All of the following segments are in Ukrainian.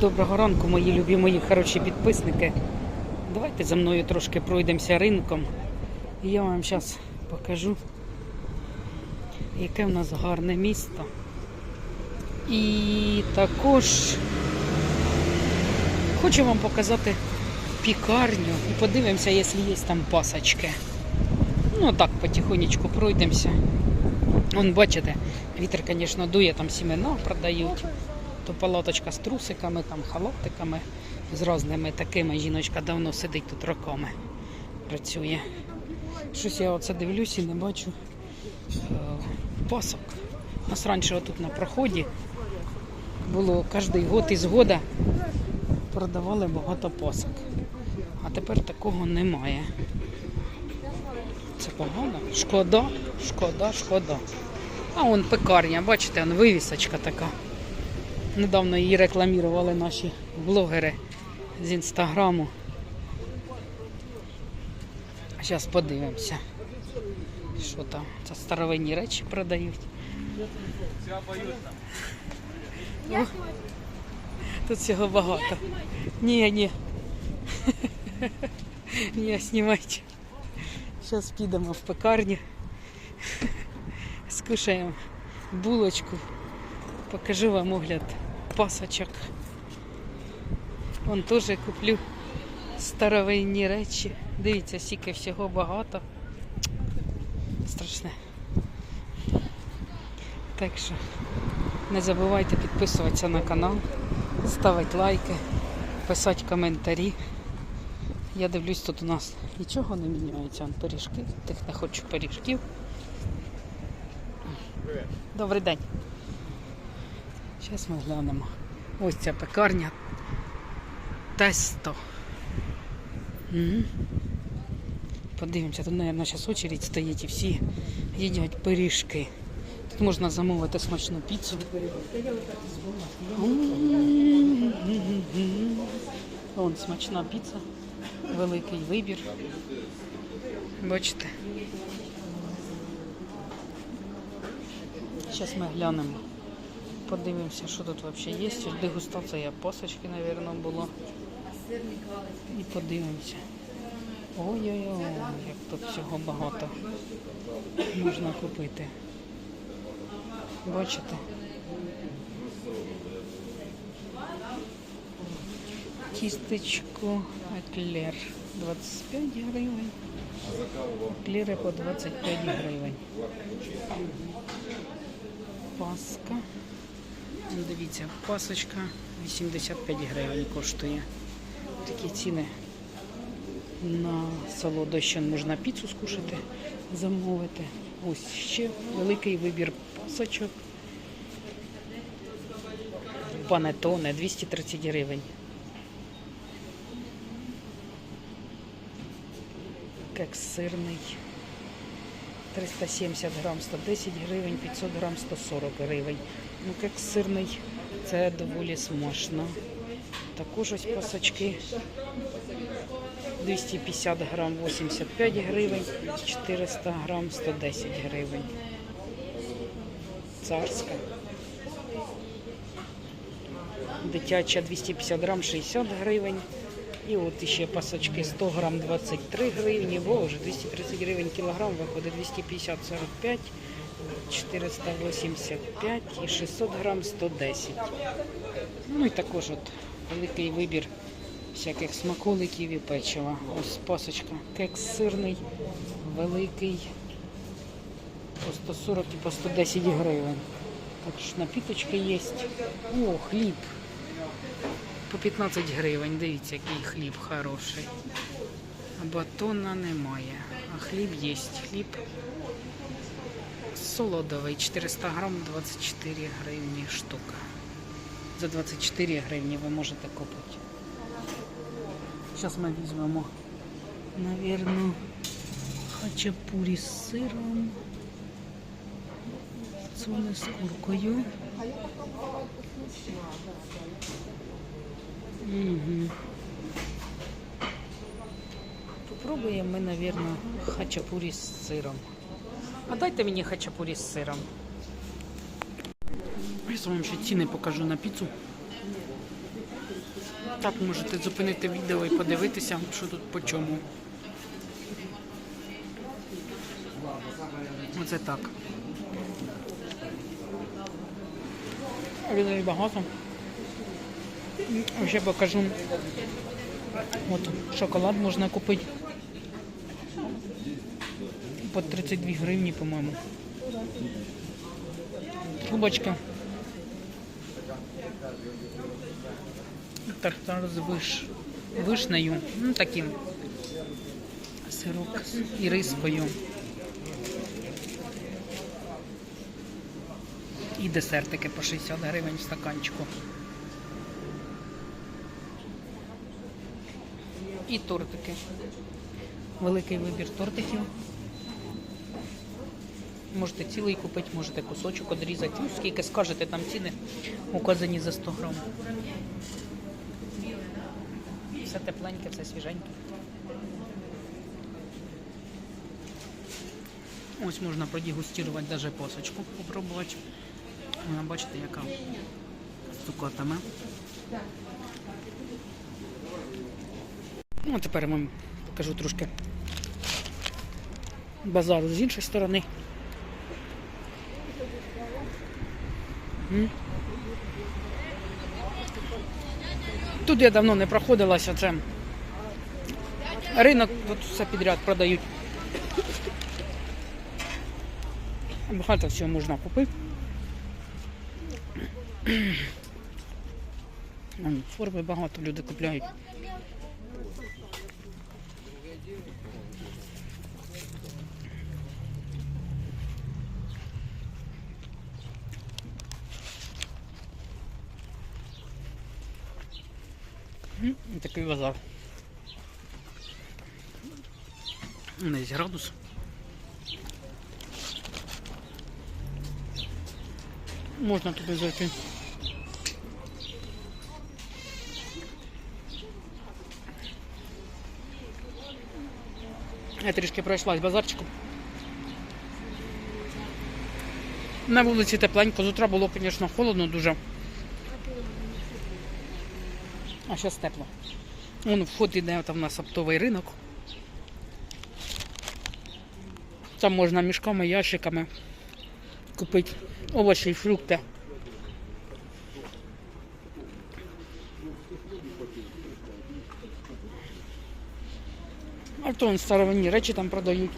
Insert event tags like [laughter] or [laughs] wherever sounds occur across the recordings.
Доброго ранку, мої любі, хороші підписники. Давайте за мною трошки пройдемося ринком. І я вам зараз покажу, яке в нас гарне місто. І також хочу вам показати пікарню і подивимося, якщо є там пасочки. Ну так, потихонечку пройдемося. Вон, бачите, вітер, звісно, дує, там сімена продають. То палаточка з трусиками, там халатиками, з різними такими. Жіночка давно сидить тут роками, працює. Щось я оце дивлюсь і не бачу е, пасок. У нас раніше тут на проході було кожен год із года продавали багато пасок. А тепер такого немає. Це погано. Шкода, шкода, шкода. А вон пекарня, бачите, вон вивісочка така. Недавно її рекламували наші блогери з інстаграму. Зараз подивимося, що там. Це старовинні речі продають. О, тут всього багато. Ні, ні. [laughs] Ні, знімайте. Зараз підемо в пекарню. Скушаємо булочку. Покажу вам огляд пасочок. Вон теж куплю старовинні речі. Дивіться, стільки всього багато. Страшне. Так що не забувайте підписуватися на канал, ставити лайки, писати коментарі. Я дивлюсь, тут у нас нічого не міняється. Вон пиріжки, тих не хочу пиріжків. Добрий день. Зараз ми глянемо. Ось ця пекарня. Тесто. Мгм. Подивимося, тут, мабуть, зараз очередь стоїть і всі їдять пиріжки. Тут можна замовити смачну піцу. Вон смачна піца, великий вибір. Бачите? Зараз ми глянемо. Подивимося, що тут взагалі є. Дегустація пасочки, мабуть, було. І подивимося. Ой-ой-ой, як тут всього багато можна купити. Бачите? Тістечко еклер 25 гривень. Еклери по 25 гривень. Паска. Ну, Дивіться, пасочка 85 гривень коштує. Такі ціни на солодощин можна піцу скушати, замовити. Ось ще великий вибір пасочок. Панетоне 230 гривень. Кекс сирний. 370 грам 110 гривень, 500 грам 140 гривень. Ну, кекс сирний це доволі смачно. Також ось пасочки 250 грам 85 гривень, 400 грам 110 гривень. Царська. Дитяча 250 грам 60 гривень. І от ще пасочки 100 грам 23 гривні, боже, 230 гривень кілограм виходить 250 45, 485 і 600 грам 110. Ну і також от великий вибір всяких смаколиків і печива. Ось пасочка. Кекс сирний, великий по 140 і по 110 гривень. Також напіточки є. О, хліб. По 15 гривень. Дивіться, який хліб хороший. А батона немає. А хліб є. Хліб солодовий. 400 грам 24 гривні штука. За 24 гривні ви можете купити. Зараз ми візьмемо, навірно, хачапурі з сиром. Цуни з куркою. Угу. Попробуємо ми, навірно, хачапурі з сиром. А дайте мені хачапурі з сиром. Я вам ще ціни покажу на піцу. Так можете зупинити відео і подивитися, що тут по чому. Оце так. Людей багато. Ще покажу. От шоколад можна купити. По 32 гривні, по-моєму. Трубочка. Тартар з виш... вишнею. Ну, таким. Сирок з ірискою. І десертики по 60 гривень в стаканчику. І тортики. Великий вибір тортиків. Можете цілий купити, можете кусочок одрізати. Ну, скільки скажете, там ціни указані за 100 грам. Все тепленьке, все свіженьке. Ось можна продегустувати навіть посочку, попробувати. Вона бачите, яка з цукатами. Ну, тепер я вам покажу трошки базару з іншої сторони. Тут я давно не проходилася, це ринок, тут все підряд продають. Багато всього можна купити. Вон, Форми багато люди купляють. Такий базар. Десь градус. Можна туди зайти. Я трішки пройшлась базарчиком. На вулиці тепленько, з утра було, звісно, холодно дуже. А зараз тепло. Вон вход іде там у нас оптовий ринок. Там можна мішками, ящиками купити овочі і фрукти. А то старовинні речі там продають.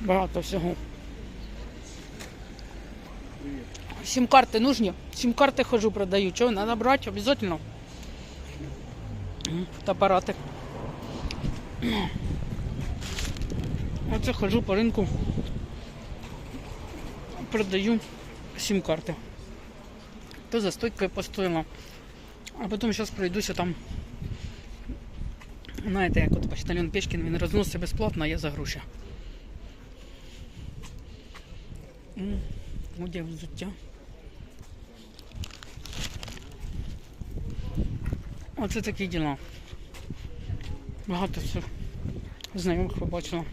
Багато всього. Сім-карти нужні? Сім-карти хожу продаю. Чого, треба брати обов'язково. М, Фотоапарати. Оце хожу по ринку. Продаю сім-карти. То за стойкою постояла. А потім зараз пройдуся там. Знаєте, як от почтальон Печкін, він розносить безплатно, а я за гроші. Одяг взуття. Оце такі діла. Багато все знайомих побачила.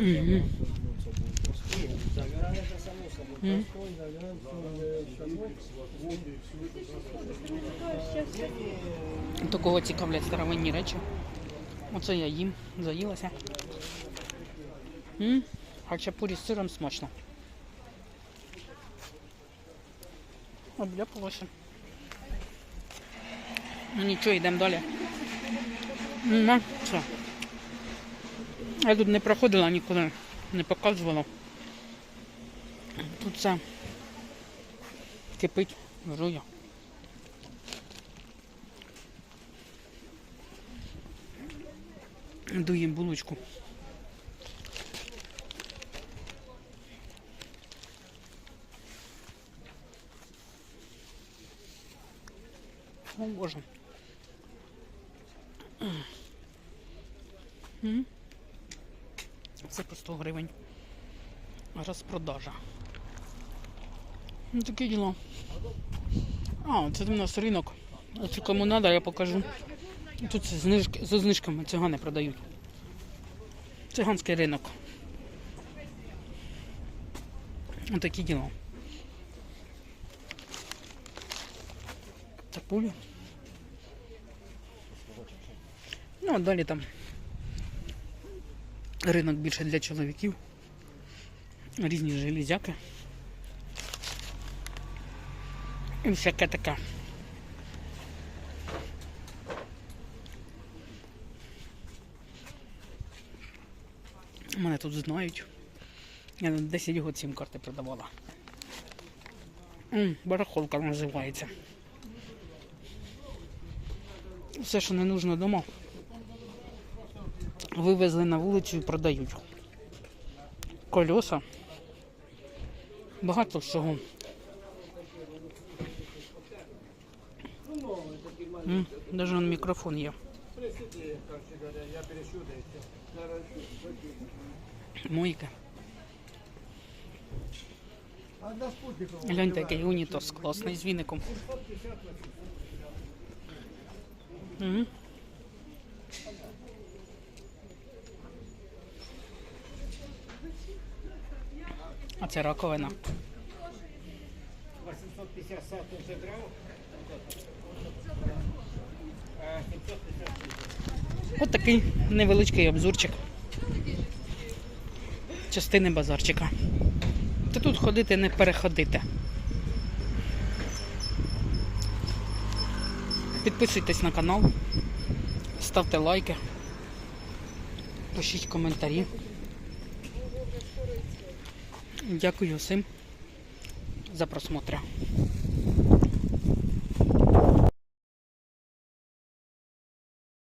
Мгм. М. То кого цікавлять старовинні речі. Оце я їм, заїлася. М? Хачапурі з сиром смачно. Обляпалося. Ну нічого, йдемо далі. Ну, все. Я тут не проходила нікуди, не показувала. Тут все кипить, жує. Дуємо булочку. О, Боже. Це по 100 гривень. Розпродажа. Ну, таке діло. А, це у нас ринок. Оце кому треба, я покажу. Тут це знижки, за знижками цигани продають. Циганський ринок. Отакі діла. Цибулю. Ну, а далі там ринок більше для чоловіків. Різні железяки. І всяке таке. Мене тут знають. Я 10 років сім карти продавала. Барахолка називається. Все, що не нужно вдома, вивезли на вулицю і продають. Кольоса. Багато всього. Он мікрофон є. Мойка. Гляньте, який унітоз класний з віником. Угу. А це раковина. 850 сату вже. От такий невеличкий обзорчик. Частини базарчика. Та тут ходити не переходити. Підписуйтесь на канал, ставте лайки, пишіть коментарі. Дякую всім за просмотр.